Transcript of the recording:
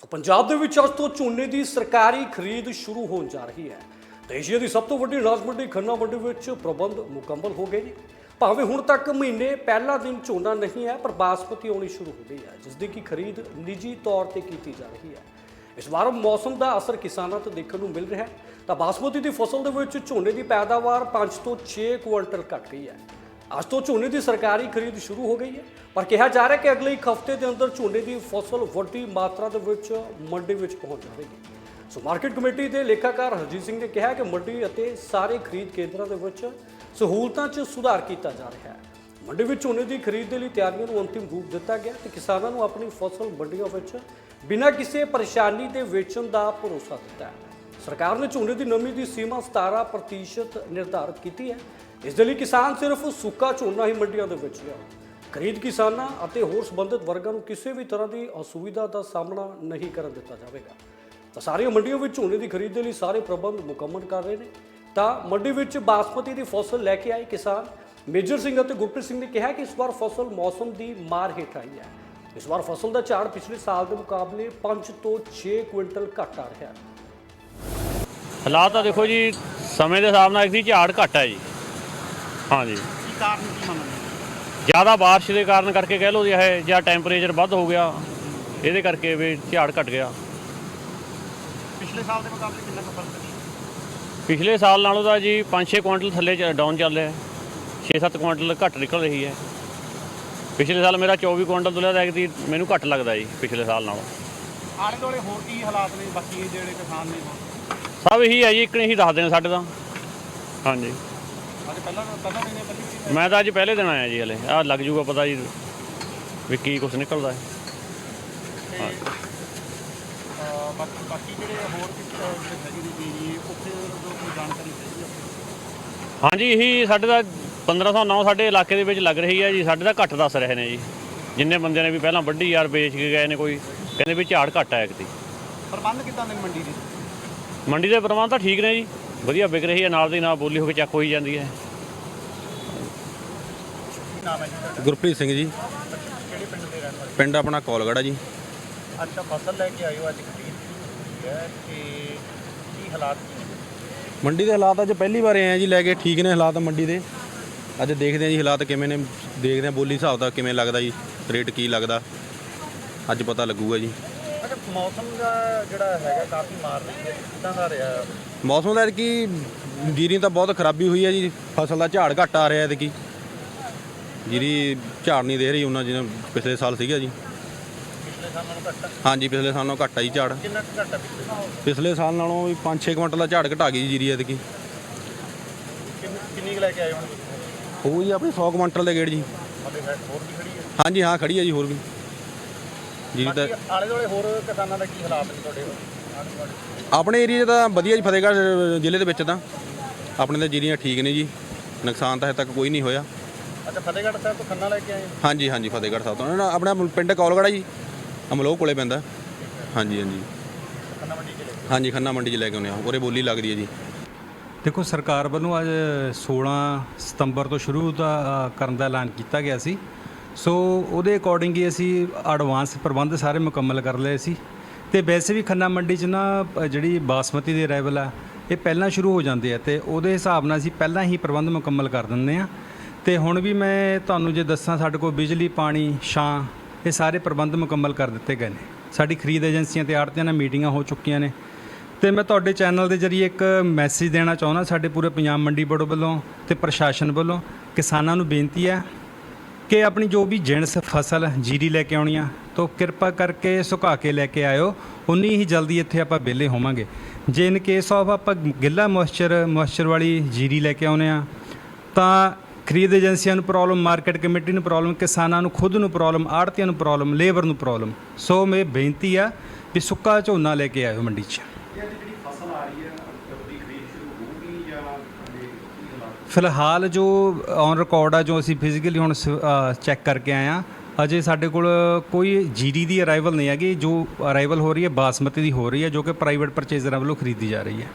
ਸੋ ਪੰਜਾਬ ਦੇ ਵਿੱਚ ਅੱਜ ਤੋਂ ਝੋਨੇ ਦੀ ਸਰਕਾਰੀ ਖਰੀਦ ਸ਼ੁਰੂ ਹੋਣ ਜਾ ਰਹੀ ਹੈ। ਤੇ ਏਸ਼ੀਆ ਦੀ ਸਭ ਤੋਂ ਵੱਡੀ ਰਾਜ ਮੰਡੀ ਖੰਨਾ ਮੰਡੀ ਵਿੱਚ ਪ੍ਰਬੰਧ ਮੁਕੰਮਲ ਹੋ ਗਏ ਨੇ ਭਾਵੇਂ ਹੁਣ ਤੱਕ ਮਹੀਨੇ ਪਹਿਲਾ ਦਿਨ ਝੋਨਾ ਨਹੀਂ ਹੈ ਪਰ ਬਾਸਮਤੀ ਆਉਣੀ ਸ਼ੁਰੂ ਹੋ ਗਈ ਹੈ ਜਿਸ ਦੀ ਕੀ ਖਰੀਦ ਨਿੱਜੀ ਤੌਰ ਤੇ ਕੀਤੀ ਜਾ ਰਹੀ ਹੈ। ਇਸ ਵਾਰ ਮੌਸਮ ਦਾ ਅਸਰ ਕਿਸਾਨਾਂ ਤੇ ਦੇਖਣ ਨੂੰ ਮਿਲ ਰਿਹਾ ਹੈ। ਤਾਂ ਬਾਸਮਤੀ ਦੀ ਫਸਲ ਦੇ ਵਿੱਚ ਝੋਨੇ ਦੀ ਪੈਦਾਵਾਰ 5 ਤੋਂ 6 ਕੁਇੰਟਲ ਘਟ ਗਈ ਹੈ। ਅੱਜ ਤੋਂ ਝੋਨੇ ਦੀ ਸਰਕਾਰੀ ਖਰੀਦ ਸ਼ੁਰੂ ਹੋ ਗਈ ਹੈ। ਪਰ ਕਿਹਾ ਜਾ ਰਿਹਾ ਕਿ ਅਗਲੇ ਇੱਕ ਹਫ਼ਤੇ ਦੇ ਅੰਦਰ ਝੋਨੇ ਦੀ ਫਸਲ ਵੱਡੀ ਮਾਤਰਾ ਦੇ ਵਿੱਚ ਮੰਡੀ ਵਿੱਚ ਪਹੁੰਚ ਜਾਵੇਗੀ। ਸੋ ਮਾਰਕੀਟ ਕਮੇਟੀ ਦੇ ਲੇਖਾਕਾਰ ਹਰਜੀਤ ਸਿੰਘ ਨੇ ਕਿਹਾ ਕਿ ਮੰਡੀ ਅਤੇ ਸਾਰੇ ਖਰੀਦ ਕੇਂਦਰਾਂ ਦੇ ਵਿੱਚ ਸਹੂਲਤਾਂ 'ਚ ਸੁਧਾਰ ਕੀਤਾ ਜਾ ਰਿਹਾ ਹੈ। ਮੰਡੀ ਵਿੱਚ ਝੋਨੇ ਦੀ ਖਰੀਦ ਦੇ ਲਈ ਤਿਆਰੀਆਂ ਨੂੰ ਅੰਤਿਮ ਰੂਪ ਦਿੱਤਾ ਗਿਆ ਤੇ ਕਿਸਾਨਾਂ ਨੂੰ ਆਪਣੀ ਫਸਲ ਮੰਡੀਆਂ ਵਿੱਚ ਬਿਨਾਂ ਕਿਸੇ ਪਰੇਸ਼ਾਨੀ ਦੇ ਵੇਚਣ ਦਾ ਭਰੋਸਾ ਦਿੱਤਾ ਹੈ। ਸਰਕਾਰ ਨੇ ਝੋਨੇ ਦੀ ਨਮੀ ਦੀ ਸੀਮਾ 17% ਨਿਰਧਾਰਤ ਕੀਤੀ ਹੈ ਇਸ ਦੇ ਲਈ ਕਿਸਾਨ ਸਿਰਫ ਸੁੱਕਾ ਝੋਨਾ ਹੀ ਮੰਡੀਆਂ ਦੇ ਵਿੱਚ ਲਿਆਉਣ ਖਰੀਦ ਕਿਸਾਨਾਂ ਅਤੇ ਹੋਰ ਸੰਬੰਧਿਤ ਵਰਗਾਂ ਨੂੰ ਕਿਸੇ ਵੀ ਤਰ੍ਹਾਂ ਦੀ ਅਸੁਵਿਧਾ ਦਾ ਸਾਹਮਣਾ ਨਹੀਂ ਕਰਨ ਦਿੱਤਾ ਜਾਵੇਗਾ। ਤਾਂ ਸਾਰੀਆਂ ਮੰਡੀਆਂ ਵਿੱਚ ਝੋਨੇ ਦੀ ਖਰੀਦ ਦੇ ਲਈ ਸਾਰੇ ਪ੍ਰਬੰਧ ਮੁਕੰਮਲ ਕਰ ਰਹੇ ਨੇ। ਤਾਂ ਮੰਡੀ ਵਿੱਚ ਬਾਸਮਤੀ ਦੀ ਫਸਲ ਲੈ ਕੇ ਆਏ ਕਿਸਾਨ ਮੇਜਰ ਸਿੰਘ ਅਤੇ ਗੁਰਪ੍ਰੀਤ ਸਿੰਘ ਨੇ ਕਿਹਾ ਕਿ ਇਸ ਵਾਰ ਫਸਲ ਮੌਸਮ ਦੀ ਮਾਰ ਹੇਠ ਆਈ ਹੈ। ਇਸ ਵਾਰ ਫਸਲ ਦਾ ਝਾੜ ਪਿਛਲੇ ਸਾਲ ਦੇ ਮੁਕਾਬਲੇ 5 ਤੋਂ 6 ਕੁਇੰਟਲ ਘੱਟ ਆ ਰਿਹਾ ਹੈ। ਹਾਲਾਤ ਤਾਂ ਦੇਖੋ ਜੀ, ਸਮੇਂ ਦੇ ਹਿਸਾਬ ਨਾਲ ਇਸਦੀ ਝਾੜ ਘੱਟ ਹੈ ਜੀ। ਹਾਂਜੀ। ਕੀ ਕਾਰਨ ਕੀ ਮੰਨਦੇ? ਜ਼ਿਆਦਾ ਬਾਰਿਸ਼ ਦੇ ਕਾਰਨ ਕਰਕੇ ਕਹਿ ਲਓ ਜੀ ਇਹ ਜਾਂ ਟੈਂਪਰੇਚਰ ਵੱਧ ਹੋ ਗਿਆ ਇਹਦੇ ਕਰਕੇ ਵੀ ਝਾੜ ਘਟ ਗਿਆ। ਪਿਛਲੇ ਸਾਲ ਦੇ ਮੁਕਾਬਲੇ ਕਿੰਨਾ ਕੁ ਫ਼ਰਕ ਹੈ ਪਿਛਲੇ ਸਾਲ ਨਾਲੋਂ ਤਾਂ ਜੀ 5-6 ਕੁਇੰਟਲ ਥੱਲੇ ਡਾਊਨ ਚੱਲ ਰਿਹਾ 6-7 ਕੁਇੰਟਲ ਘੱਟ ਨਿਕਲ ਰਹੀ ਹੈ। ਪਿਛਲੇ ਸਾਲ ਮੇਰਾ 24 ਕੁਇੰਟਲ ਤੁਲਿਆ ਤਾਂ ਐਗਤੀ ਮੈਨੂੰ ਘੱਟ ਲੱਗਦਾ ਜੀ ਪਿਛਲੇ ਸਾਲ ਨਾਲੋਂ। ਆਲੇ ਦੁਆਲੇ ਹੋਰ ਕੀ ਹਾਲਾਤ ਨੇ ਬਾਕੀ ਜਿਹੜੇ ਕਿਸਾਨ ਨੇ? ਸਭ ਇਹੀ ਹੈ ਜੀ ਇੱਕ ਨੇ ਹੀ ਦੱਸਦੇ ਨੇ ਸਾਡੇ ਤਾਂ। ਹਾਂਜੀ। ਮੈਂ ਤਾਂ ਅੱਜ ਪਹਿਲੇ ਦਿਨ ਆਇਆ ਜੀ ਹਲੇ। ਆ ਲੱਗ ਜੂਗਾ ਪਤਾ ਜੀ ਵੀ ਕੀ ਕੁਛ ਨਿਕਲਦਾ ਹੈ। ਬਾਕੀ ਜਿਹੜੇ ਹੋਰ ਉੱਥੇ ਕੋਈ ਜਾਣਕਾਰੀ ਹਾਂਜੀ ਇਹੀ ਸਾਡੇ ਦਾ 1509 ਸਾਡੇ ਇਲਾਕੇ ਦੇ ਵਿੱਚ ਲੱਗ ਰਹੀ ਹੈ ਜੀ। ਸਾਡੇ ਦਾ ਘੱਟ ਦੱਸ ਰਹੇ ਨੇ ਜੀ। ਜਿੰਨੇ ਬੰਦਿਆਂ ਨੇ ਵੀ ਪਹਿਲਾਂ ਵੱਡੀ ਯਾਰ ਵੇਚ ਕੇ ਗਏ ਨੇ ਕੋਈ। ਕਹਿੰਦੇ ਵੀ ਝਾੜ ਘੱਟ ਆਇਆ ਕਿਤੇ ਪ੍ਰਬੰਧ ਕਿੱਦਾਂ ਨੇ ਮੰਡੀ ਦੇ? ਮੰਡੀ ਦੇ ਪ੍ਰਬੰਧ ਤਾਂ ਠੀਕ ਨੇ ਜੀ। ਵਧੀਆ ਵਿਕ ਰਹੀ ਹੈ ਨਾਲ ਦੀ ਨਾਲ ਬੋਲੀ ਹੋ ਕੇ ਚੱਕ ਹੋਈ ਜਾਂਦੀ ਹੈ। ਕੀ ਨਾਮ ਹੈ ਜੀ ਤੁਹਾਡਾ? ਗੁਰਪ੍ਰੀਤ ਸਿੰਘ ਜੀ। ਕਿਹੜੇ ਪਿੰਡ ਦੇ ਰਹਿਣ ਵਾਲੇ? ਪਿੰਡ ਆਪਣਾ ਕੋਲਗੜਾ ਜੀ। ਅੱਛਾ ਫਸਲ ਲੈ ਕੇ ਆਇਓ ਅੱਜ ਖਰੀਦ ਕੀਤੀ ਹੈ ਤੇ ਕੀ ਹਾਲਾਤ ਕੀ ਨੇ? ਮੰਡੀ ਦੇ ਹਾਲਾਤ ਅੱਜ ਪਹਿਲੀ ਵਾਰ ਆਏ ਆ ਜੀ ਲੈ ਕੇ ਠੀਕ ਨੇ ਹਾਲਾਤ ਮੰਡੀ ਦੇ। ਅੱਜ ਦੇਖਦੇ ਆ ਜੀ ਹਾਲਾਤ ਕਿਵੇਂ ਨੇ ਦੇਖਦੇ ਆ ਬੋਲੀ ਹਿਸਾਬ ਦਾ ਕਿਵੇਂ ਲੱਗਦਾ ਜੀ ਰੇਟ ਕੀ ਲੱਗਦਾ ਅੱਜ ਪਤਾ ਲੱਗੂਗਾ ਜੀ। ਅੱਛਾ ਮੌਸਮ ਦਾ ਜਿਹੜਾ ਹੈਗਾ ਕਾਫੀ ਮਾਰ ਰਹੀ ਹੈ ਕਿੱਦਾਂ ਦਾ ਰਿਹਾ? ਮੌਸਮ ਦਾ ਕੀ ਜੀਰੀ ਤਾਂ ਬਹੁਤ ਖਰਾਬੀ ਹੋਈ ਹੈ ਜੀ ਫਸਲ ਦਾ ਝਾੜ ਘੱਟ ਆ ਰਿਹਾ ਐਤਕੀ ਜੀਰੀ ਝਾੜ ਨਹੀਂ ਦੇ ਰਹੀ ਉਹਨਾਂ ਜਿਵੇਂ ਪਿਛਲੇ ਸਾਲ ਸੀਗਾ ਜੀ। ਪਿਛਲੇ ਸਾਲ ਨਾਲੋਂ ਘੱਟ ਆ? ਹਾਂਜੀ ਪਿਛਲੇ ਸਾਲ ਨਾਲੋਂ ਘੱਟ ਆ ਜੀ ਝਾੜ। ਕਿੰਨਾ ਕੁ ਘੱਟ ਆ ਪਿਛਲੇ ਸਾਲ? ਨਾਲੋਂ ਵੀ 5-6 ਕੁਇੰਟਲ ਦਾ ਝਾੜ ਘਟਾ ਗਈ ਜੀ ਜੀਰੀ ਐਤਕੀ ਕਿੰਨੀ ਕੁ ਲੈ ਕੇ ਆਏ ਹੁਣ? ਹੋਊ ਜੀ ਆਪਣੀ 100 ਕੁਇੰਟਲ ਦੇ ਗੇੜ ਜੀ। ਹੈ ਹਾਂਜੀ ਹਾਂ ਖੜੀ ਹੈ ਜੀ ਹੋਰ ਵੀ। ਜੀਰੀ ਤਾਂ ਆਲੇ ਦੁਆਲੇ ਹੋਰ ਕਿਸਾਨਾਂ ਦਾ ਕੀ ਹਾਲਾਤ ਨੇ ਤੁਹਾਡੇ? ਆਪਣੇ ਏਰੀਆ 'ਚ ਤਾਂ ਵਧੀਆ ਜੀ ਫਤਿਹਗੜ੍ਹ ਜ਼ਿਲ੍ਹੇ ਦੇ ਵਿੱਚ ਤਾਂ। ਆਪਣੇ ਤਾਂ ਜੀਰੀਆਂ ਠੀਕ ਨੇ ਜੀ ਨੁਕਸਾਨ ਤਾਂ ਹਜੇ ਤੱਕ ਕੋਈ ਨਹੀਂ ਹੋਇਆ। ਅੱਛਾ ਫਤਿਹਗੜ੍ਹ ਸਾਹਿਬ ਤੋਂ ਖੰਨਾ ਲੈ ਕੇ ਆਏ ਹੋ? ਹਾਂਜੀ ਹਾਂਜੀ ਫਤਿਹਗੜ੍ਹ ਸਾਹਿਬ ਤੋਂ। ਨਾ ਆਪਣਾ ਪਿੰਡ ਕੌਲਗੜਾ ਜੀ ਅਮਲੋਹ ਕੋਲੇ ਪੈਂਦਾ। ਹਾਂਜੀ ਹਾਂਜੀ। ਖੰਨਾ ਮੰਡੀ ਚ ਲੈ ਕੇ ਹਾਂਜੀ ਖੰਨਾ ਮੰਡੀ 'ਚ ਲੈ ਕੇ ਆਉਂਦੇ ਆ। ਉਰੇ ਬੋਲੀ ਲੱਗਦੀ ਹੈ ਜੀ। ਦੇਖੋ ਸਰਕਾਰ ਵੱਲੋਂ ਅੱਜ 16 ਸਤੰਬਰ ਤੋਂ ਸ਼ੁਰੂ ਦਾ ਕਰਨ ਦਾ ਐਲਾਨ ਕੀਤਾ ਗਿਆ ਸੀ। ਸੋ ਉਹਦੇ ਅਕੋਰਡਿੰਗ ਹੀ ਅਸੀਂ ਐਡਵਾਂਸ ਪ੍ਰਬੰਧ ਸਾਰੇ ਮੁਕੰਮਲ ਕਰ ਲਏ ਸੀ। ਤੇ ਵੈਸੇ ਵੀ ਖੰਨਾ ਮੰਡੀ 'ਚ ਨਾ ਅ, ਜਿਹੜੀ ਬਾਸਮਤੀ ਦੇ ਅਰਾਈਵਲ ਆ ਇਹ ਪਹਿਲਾਂ ਸ਼ੁਰੂ ਹੋ ਜਾਂਦੇ ਆ ਤੇ ਉਹਦੇ ਹਿਸਾਬ ਨਾਲ ਅਸੀਂ ਪਹਿਲਾਂ ਹੀ ਪ੍ਰਬੰਧ ਮੁਕੰਮਲ ਕਰ ਦਿੰਦੇ ਆ। ਤੇ ਹੁਣ ਵੀ ਮੈਂ ਤੁਹਾਨੂੰ ਜੇ ਦੱਸਾਂ ਸਾਡੇ ਕੋਲ ਬਿਜਲੀ ਪਾਣੀ ਛਾਂ ਇਹ ਸਾਰੇ ਪ੍ਰਬੰਧ ਮੁਕੰਮਲ ਕਰ ਦਿੱਤੇ ਗਏ ਨੇ। ਸਾਡੀ ਖਰੀਦ ਏਜੰਸੀਆਂ ਤੇ ਆੜਤੀਆਂ ਨਾਲ ਮੀਟਿੰਗਾਂ ਹੋ ਚੁੱਕੀਆਂ ਨੇ। ਤੇ ਮੈਂ ਤੁਹਾਡੇ ਚੈਨਲ ਦੇ ਜ਼ਰੀਏ ਇੱਕ ਮੈਸੇਜ ਦੇਣਾ ਚਾਹੁੰਦਾ ਸਾਡੇ ਪੂਰੇ ਪੰਜਾਬ ਮੰਡੀ ਬੋਰਡ ਵੱਲੋਂ ਤੇ ਪ੍ਰਸ਼ਾਸਨ ਵੱਲੋਂ। ਕਿਸਾਨਾਂ ਨੂੰ ਬੇਨਤੀ ਹੈ ਕਿ ਆਪਣੀ ਜੋ ਵੀ ਜਿਣਸ ਫਸਲ ਜੀਰੀ ਲੈ ਕੇ ਆਉਣੀ ਆ ਤਾਂ ਕਿਰਪਾ ਕਰਕੇ ਸੁਕਾ ਕੇ ਲੈ ਕੇ ਆਇਓ। ਉਨੀ ਹੀ ਜਲਦੀ ਇੱਥੇ ਆਪਾਂ ਵਿਹਲੇ ਹੋਵਾਂਗੇ। ਜੇ ਇਨ ਕੇਸ ਆਫ ਆਪਾਂ ਗਿੱਲਾ ਮੋਇਸਚਰ ਮੋਇਸਚਰ ਵਾਲੀ ਜੀਰੀ ਲੈ ਕੇ ਆਉਨੇ ਆ ਤਾਂ ਖਰੀਦ ਏਜੰਸੀਆਂ ਨੂੰ ਪ੍ਰੋਬਲਮ ਮਾਰਕੀਟ ਕਮੇਟੀ ਨੂੰ ਪ੍ਰੋਬਲਮ ਕਿਸਾਨਾਂ ਨੂੰ ਖੁਦ ਨੂੰ ਪ੍ਰੋਬਲਮ ਆੜਤੀਆਂ ਨੂੰ ਪ੍ਰੋਬਲਮ ਲੇਬਰ ਨੂੰ ਪ੍ਰੋਬਲਮ ਸੋ ਮੇ ਬੇਨਤੀ ਆ ਵੀ ਸੁੱਕਾ ਝੋਨਾ ਲੈ ਕੇ ਆਇਓ ਮੰਡੀ 'ਚ। ਫਿਲਹਾਲ ਜੋ ਔਨ ਰਿਕਾਰਡ ਆ ਜੋ ਅਸੀਂ ਫਿਜ਼ੀਕਲੀ ਹੁਣ ਚੈੱਕ ਕਰਕੇ ਆਏ ਆ ਅਜੇ ਸਾਡੇ ਕੋਲ ਕੋਈ ਜੀਰੀ ਦੀ ਅਰਾਈਵਲ ਨਹੀਂ ਹੈਗੀ, ਜੋ ਅਰਾਈਵਲ ਹੋ ਰਹੀ ਹੈ, ਬਾਸਮਤੀ ਦੀ ਹੋ ਰਹੀ ਹੈ, ਜੋ ਕਿ ਪ੍ਰਾਈਵੇਟ ਪਰਚੇਜ਼ਰਾਂ ਵੱਲੋਂ ਖਰੀਦੀ ਜਾ ਰਹੀ ਹੈ।